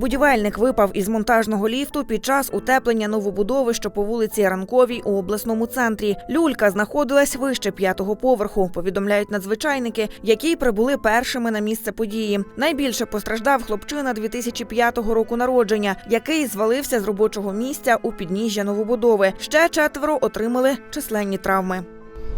Будівельник випав із монтажного ліфту під час утеплення новобудови, що по вулиці Ранковій у обласному центрі. Люлька знаходилась вище п'ятого поверху. Повідомляють надзвичайники, які прибули першими на місце події. Найбільше постраждав хлопчина 2005 року народження, який звалився з робочого місця у підніжжя новобудови. Ще четверо отримали численні травми.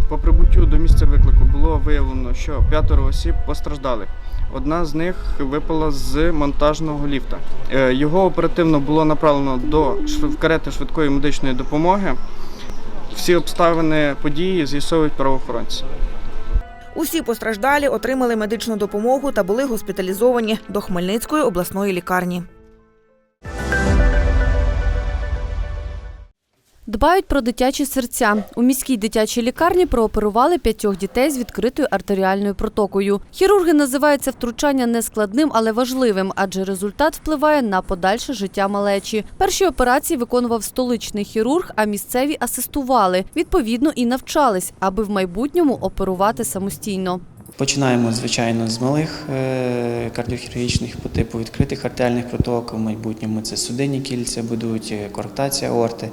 По прибуттю до місця виклику було виявлено, що п'ятеро осіб постраждали. Одна з них випала з монтажного ліфта. Е, Його оперативно було направлено до карети швидкої медичної допомоги. Всі обставини події з'ясовують правоохоронці. Усі постраждалі отримали медичну допомогу та були госпіталізовані до Хмельницької обласної лікарні. Дбають про дитячі серця. У міській дитячій лікарні прооперували п'ятьох дітей з відкритою артеріальною протокою. Хірурги називають це втручання нескладним, але важливим, адже результат впливає на подальше життя малечі. Перші операції виконував столичний хірург, а місцеві асистували. Відповідно, і навчались, аби в майбутньому оперувати самостійно. Починаємо, звичайно, з малих е, кардіохірургічних по типу відкритих артеріальних проток. В майбутньому це судинні кільця будуть, е, коректація аорти.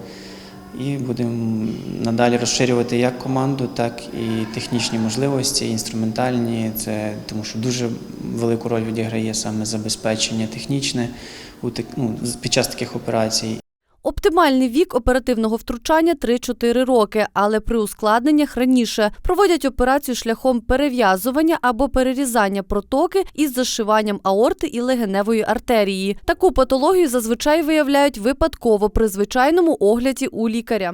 І будемо надалі розширювати як команду, так і технічні можливості, інструментальні. Це тому, що дуже велику роль відіграє саме забезпечення технічне у ну, під час таких операцій. Оптимальний вік оперативного втручання 3-4 роки, але при ускладненнях раніше проводять операцію шляхом перев'язування або перерізання протоки із зашиванням аорти і легеневої артерії. Таку патологію зазвичай виявляють випадково при звичайному огляді у лікаря.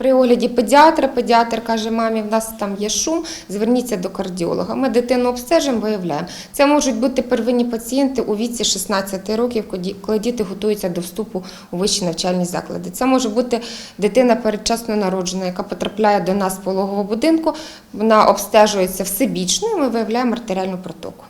При огляді педіатра, педіатр каже, мамі, в нас там є шум, зверніться до кардіолога. Ми дитину обстежимо, виявляємо. Це можуть бути первинні пацієнти у віці 16 років, коли діти готуються до вступу у вищі навчальні заклади. Це може бути дитина передчасно народжена, яка потрапляє до нас з пологового будинку. Вона обстежується всебічно, і ми виявляємо артеріальну протоку.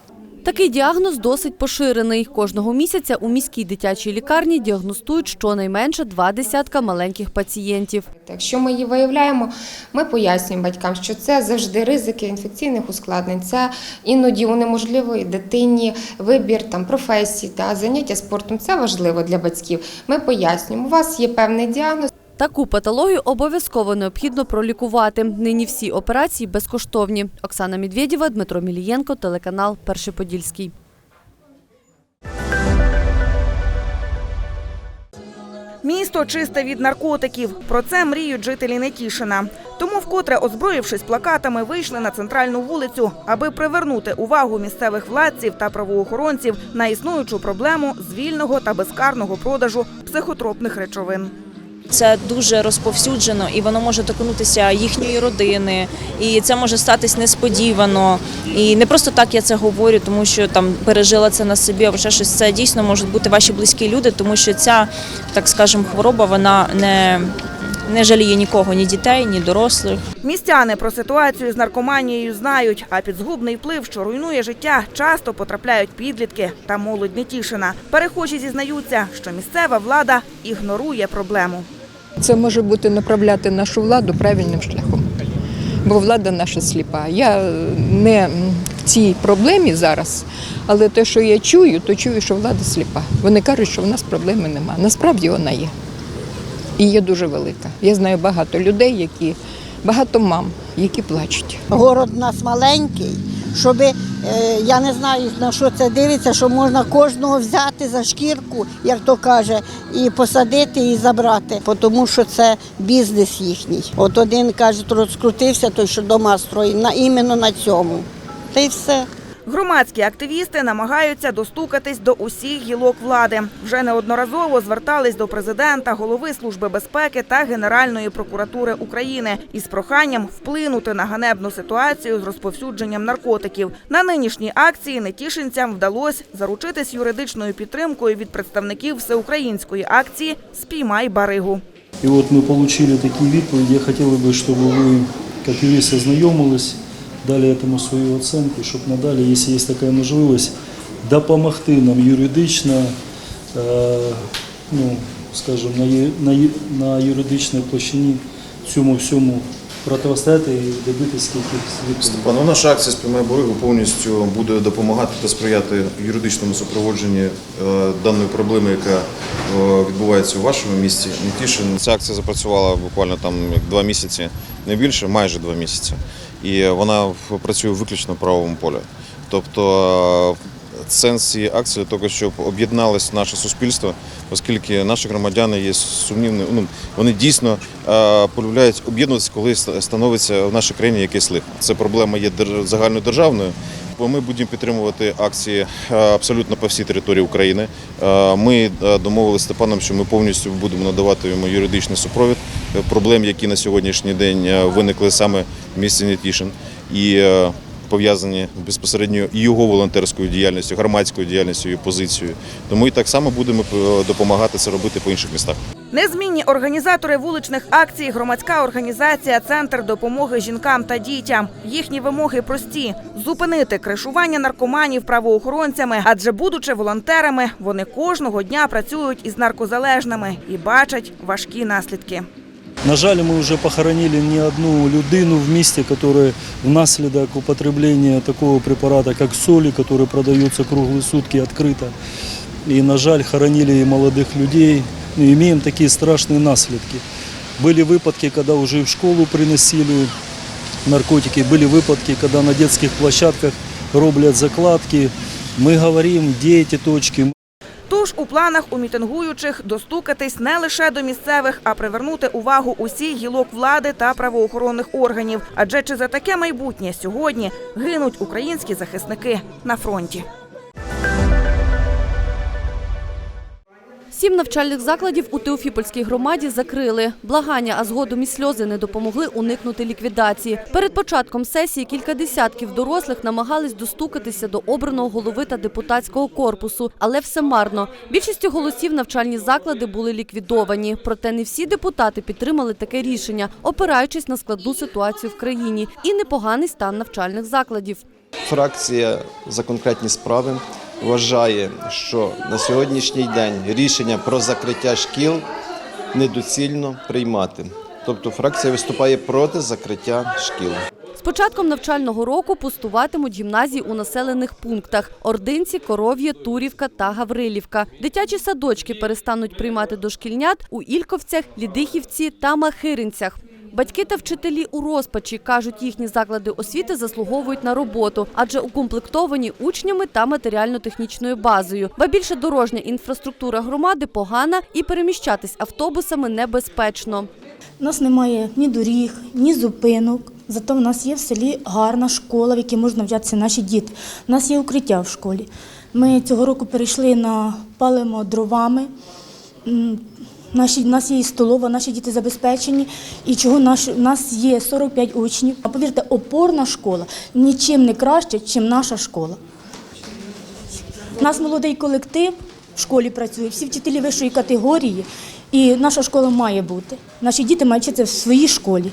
Такий діагноз досить поширений. Кожного місяця у міській дитячій лікарні діагностують щонайменше два десятка маленьких пацієнтів. Якщо ми її виявляємо, ми пояснюємо батькам, що це завжди ризики інфекційних ускладнень. Це іноді унеможливої дитині вибір там професії та заняття спортом. Це важливо для батьків. Ми пояснюємо, у вас є певний діагноз. Таку патологію обов'язково необхідно пролікувати. Нині всі операції безкоштовні. Оксана Медведєва, Дмитро Мілієнко, телеканал Перший Подільський. Місто чисте від наркотиків. Про це мріють жителі Нетішина. Тому, вкотре озброївшись плакатами, вийшли на центральну вулицю, аби привернути увагу місцевих владців та правоохоронців на існуючу проблему з вільного та безкарного продажу психотропних речовин. Це дуже розповсюджено і воно може торкнутися їхньої родини, і це може статись несподівано. І не просто так я це говорю, тому що там пережила це на собі, або ще щось. Це дійсно можуть бути ваші близькі люди, тому що ця, так скажемо, хвороба вона не, не жаліє нікого, ні дітей, ні дорослих. Містяни про ситуацію з наркоманією знають, а під згубний вплив, що руйнує життя, часто потрапляють підлітки та молодь Нетішина. Перехожі зізнаються, що місцева влада ігнорує проблему. Це може бути направляти нашу владу правильним шляхом. Бо влада наша сліпа. Я е, не в цій проблемі зараз, але те, що я чую, то чую, що влада сліпа. Вони кажуть, що в нас проблеми нема. Насправді вона є. І є дуже велика. Я знаю багато людей, які багато мам, які плачуть. Город у нас маленький, щоб я не знаю на що це дивиться, що можна кожного взяти за шкірку, як то каже, і посадити і забрати, тому що це бізнес їхній. От один каже, розкрутився, той що дома строїть, на іменно на цьому. Та й все. Громадські активісти намагаються достукатись до усіх гілок влади. Вже неодноразово звертались до президента, голови служби безпеки та Генеральної прокуратури України із проханням вплинути на ганебну ситуацію з розповсюдженням наркотиків. На нинішній акції нетішинцям вдалося заручитись юридичною підтримкою від представників всеукраїнської акції Спіймай баригу. І от ми отримали такі відповіді. Я хотів би, щоб ви, як юрист, ознайомились, дали цьому свою оцінку, щоб надалі, якщо є така можливість, допомогти нам юридично, е, ну, скажімо, на, на, юридичній площині цьому всьому протистояти і добитися якихось. Степан, ну, наша акція «Спіймай Боригу» повністю буде допомагати та сприяти юридичному супроводженні е, даної проблеми, яка е, відбувається у вашому місті. Нетішин. Ця акція запрацювала буквально там як два місяці, не більше, майже два місяці. І вона працює виключно в правовому полі. Тобто е, сенс цієї акції того, щоб об'єдналось наше суспільство, оскільки наші громадяни є сумнівні, ну вони дійсно е, полюбляють об'єднуватися, коли ст- становиться в нашій країні якесь лихо. Це проблема є держ- загальнодержавною. Бо ми будемо підтримувати акції е, абсолютно по всій території України. Ми домовилися з Степаном, що ми повністю будемо надавати йому юридичний супровід проблем, які на сьогоднішній день е, виникли саме в місті Нетішин. І е, пов'язані безпосередньо і його волонтерською діяльністю, громадською діяльністю і позицією. Тому і так само будемо е, допомагати це робити по інших містах. Незмінні організатори вуличних акцій, громадська організація Центр допомоги жінкам та дітям. Їхні вимоги прості: зупинити кришування наркоманів правоохоронцями, адже, будучи волонтерами, вони кожного дня працюють із наркозалежними і бачать важкі наслідки. На жаль, ми вже похоронили не одну людину в місті, яка внаслідок употреблення такого препарата, як солі, який продається круглі сутки відкрито. І, на жаль, хоронили і молодих людей. Ну, имеем такі страшні наслідки. Були випадки, коли вже в школу приносили наркотики, були випадки, коли на дитячих площадках роблять закладки. Ми говоримо, ці точки. Тож у планах у мітингуючих достукатись не лише до місцевих, а привернути увагу усіх гілок влади та правоохоронних органів. Адже чи за таке майбутнє сьогодні гинуть українські захисники на фронті? Сім навчальних закладів у Теофіпольській громаді закрили. Благання, а згодом і сльози не допомогли уникнути ліквідації. Перед початком сесії кілька десятків дорослих намагались достукатися до обраного голови та депутатського корпусу, але все марно. Більшістю голосів навчальні заклади були ліквідовані. Проте не всі депутати підтримали таке рішення, опираючись на складну ситуацію в країні і непоганий стан навчальних закладів. Фракція за конкретні справи вважає, що на сьогоднішній день рішення про закриття шкіл недоцільно приймати. Тобто фракція виступає проти закриття шкіл. З початком навчального року пустуватимуть гімназії у населених пунктах – Ординці, Коров'є, Турівка та Гаврилівка. Дитячі садочки перестануть приймати дошкільнят у Ільковцях, Лідихівці та Махиринцях. Батьки та вчителі у розпачі кажуть, їхні заклади освіти заслуговують на роботу, адже укомплектовані учнями та матеріально-технічною базою. Ба більше дорожня інфраструктура громади погана і переміщатись автобусами небезпечно. У нас немає ні доріг, ні зупинок. Зато в нас є в селі гарна школа, в якій можуть навчатися наші діти. У нас є укриття в школі. Ми цього року перейшли на палимо дровами. Наші, нас є столова, наші діти забезпечені. І чого наш, у нас є 45 учнів. А повірте, опорна школа нічим не краще, ніж наша школа. У нас молодий колектив в школі працює, всі вчителі вищої категорії, і наша школа має бути. Наші діти мають вчитися в своїй школі.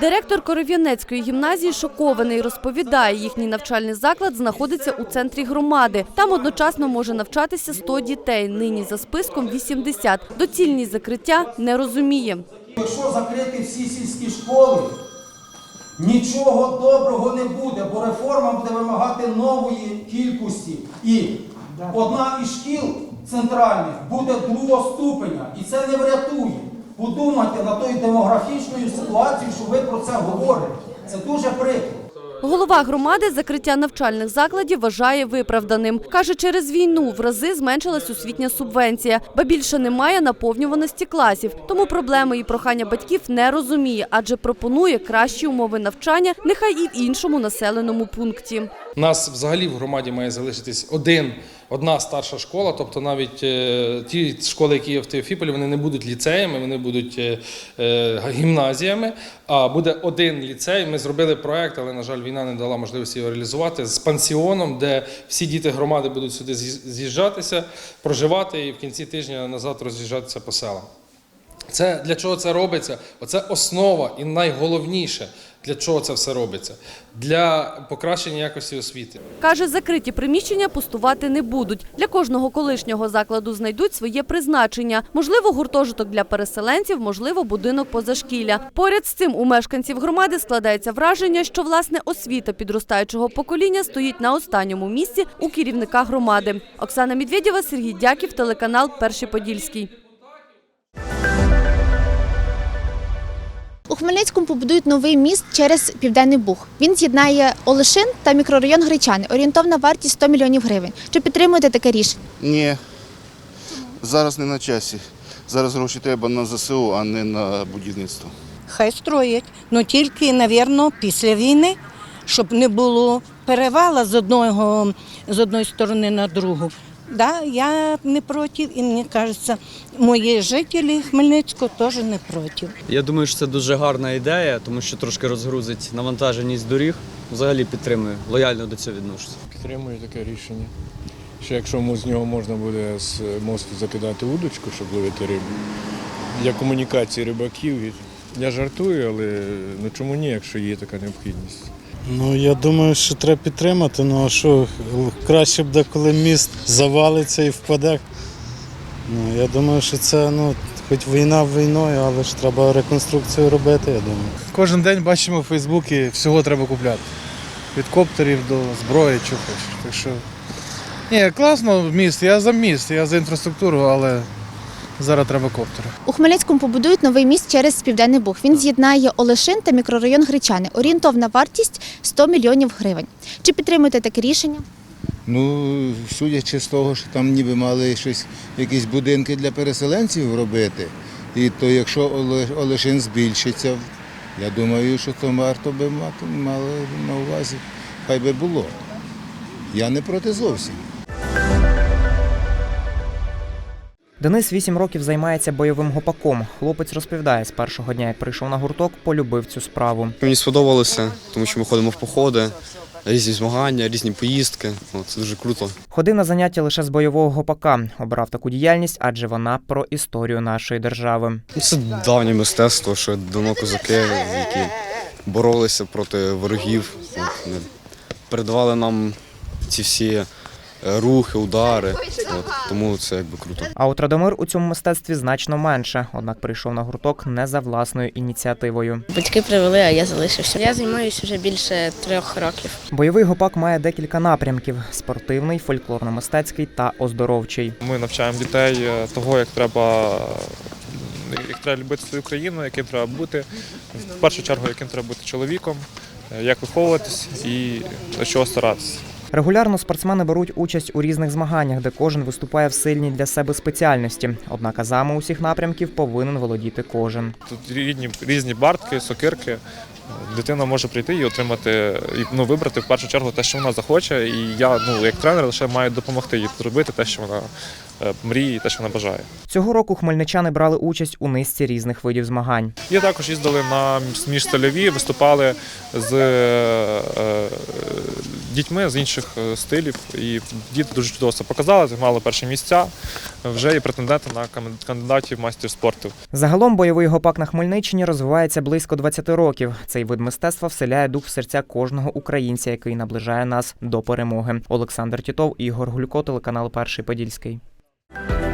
Директор Коров'янецької гімназії шокований. Розповідає, їхній навчальний заклад знаходиться у центрі громади. Там одночасно може навчатися 100 дітей. Нині за списком 80. Доцільність закриття не розуміє. Якщо закрити всі сільські школи, нічого доброго не буде, бо реформа буде вимагати нової кількості. І одна із шкіл центральних буде другого ступеня, і це не врятує. Подумайте на той демографічною ситуацію, що ви про це говорите. Це дуже прикро. Голова громади закриття навчальних закладів вважає виправданим. Каже, через війну в рази зменшилась освітня субвенція, ба більше немає наповнюваності класів. Тому проблеми і прохання батьків не розуміє, адже пропонує кращі умови навчання, нехай і в іншому населеному пункті. У нас взагалі в громаді має залишитись один, одна старша школа, тобто навіть е, ті школи, які є в Теофіполі, вони не будуть ліцеями, вони будуть е, е, гімназіями. А буде один ліцей. Ми зробили проект, але на жаль, війна не дала можливості його реалізувати з пансіоном, де всі діти громади будуть сюди з'їжджатися, проживати і в кінці тижня назад роз'їжджатися по селам. Це для чого це робиться? Оце основа і найголовніше, для чого це все робиться для покращення якості освіти. Каже, закриті приміщення пустувати не будуть. Для кожного колишнього закладу знайдуть своє призначення. Можливо, гуртожиток для переселенців, можливо, будинок позашкілля. Поряд з цим у мешканців громади складається враження, що власне освіта підростаючого покоління стоїть на останньому місці у керівника громади. Оксана Медведєва, Сергій Дяків, телеканал Перший Подільський. У Хмельницькому побудують новий міст через Південний Буг. Він з'єднає Олешин та мікрорайон Гречани. Орієнтовна вартість 100 мільйонів гривень. Чи підтримуєте таке рішення? Ні. Зараз не на часі. Зараз гроші треба на ЗСУ, а не на будівництво. Хай строять, але тільки, мабуть, після війни, щоб не було перевала з одного з одної сторони на другу. Да, я не проти, і мені кажеться, мої жителі Хмельницького теж не проти. Я думаю, що це дуже гарна ідея, тому що трошки розгрузить навантаженість доріг. Взагалі підтримую, лояльно до цього відношуся. Підтримую таке рішення. Що якщо з нього можна буде з мосту закидати удочку, щоб ловити рибу, для комунікації рибаків. Я жартую, але ну чому ні, якщо є така необхідність. Ну я думаю, що треба підтримати. Ну а що краще б коли міст завалиться і впаде. Ну я думаю, що це ну хоч війна війною, але ж треба реконструкцію робити. Я думаю. Кожен день бачимо у Фейсбуці, всього треба купляти. Від коптерів до зброї, що хочеш. Так що ні, класно міст, я за міст, я за інфраструктуру, але зараз треба коптери. У Хмельницькому побудують новий міст через Південний Буг. Він з'єднає Олешин та мікрорайон Гречани. Орієнтовна вартість 100 мільйонів гривень. Чи підтримуєте таке рішення? Ну, судячи з того, що там ніби мали щось, якісь будинки для переселенців робити, і то якщо Олешин збільшиться, я думаю, що то варто би мати мали на увазі. Хай би було. Я не проти зовсім. Денис 8 років займається бойовим гопаком. Хлопець розповідає, з першого дня, як прийшов на гурток, полюбив цю справу. Мені сподобалося, тому що ми ходимо в походи, різні змагання, різні поїздки. О, Це дуже круто. Ходив на заняття лише з бойового гопака. Обрав таку діяльність, адже вона про історію нашої держави. Ну, Це давнє мистецтво, що давно козаки, які боролися проти ворогів. От, передавали нам ці всі рухи, удари. От, тому це якби круто. А от Радомир у цьому мистецтві значно менше, однак прийшов на гурток не за власною ініціативою. Батьки привели, а я залишився. Я займаюся вже більше трьох років. Бойовий гопак має декілька напрямків: спортивний, фольклорно-мистецький та оздоровчий. Ми навчаємо дітей е, того, як треба, як треба любити свою країну, яким треба бути. В першу чергу, яким треба бути чоловіком, е, як виховуватись і до чого старатися. Регулярно спортсмени беруть участь у різних змаганнях, де кожен виступає в сильній для себе спеціальності. Однак азами усіх напрямків повинен володіти кожен. Тут різні, різні бартки, сокирки. Дитина може прийти і отримати, ну, вибрати в першу чергу те, що вона захоче. І я, ну, як тренер, лише маю допомогти їй зробити те, що вона е, мріє, і те, що вона бажає. Цього року хмельничани брали участь у низці різних видів змагань. І також їздили на міжстильові, виступали з е, е, дітьми з інших стилів. І діти дуже чудово це показали, займали перші місця. Вже є претенденти на кандидатів майстер спорту. Загалом бойовий гопак на Хмельниччині розвивається близько 20 років. Цей вид мистецтва вселяє дух в серця кожного українця, який наближає нас до перемоги. Олександр Тітов, Ігор Гулько, телеканал Перший Подільський. Thank you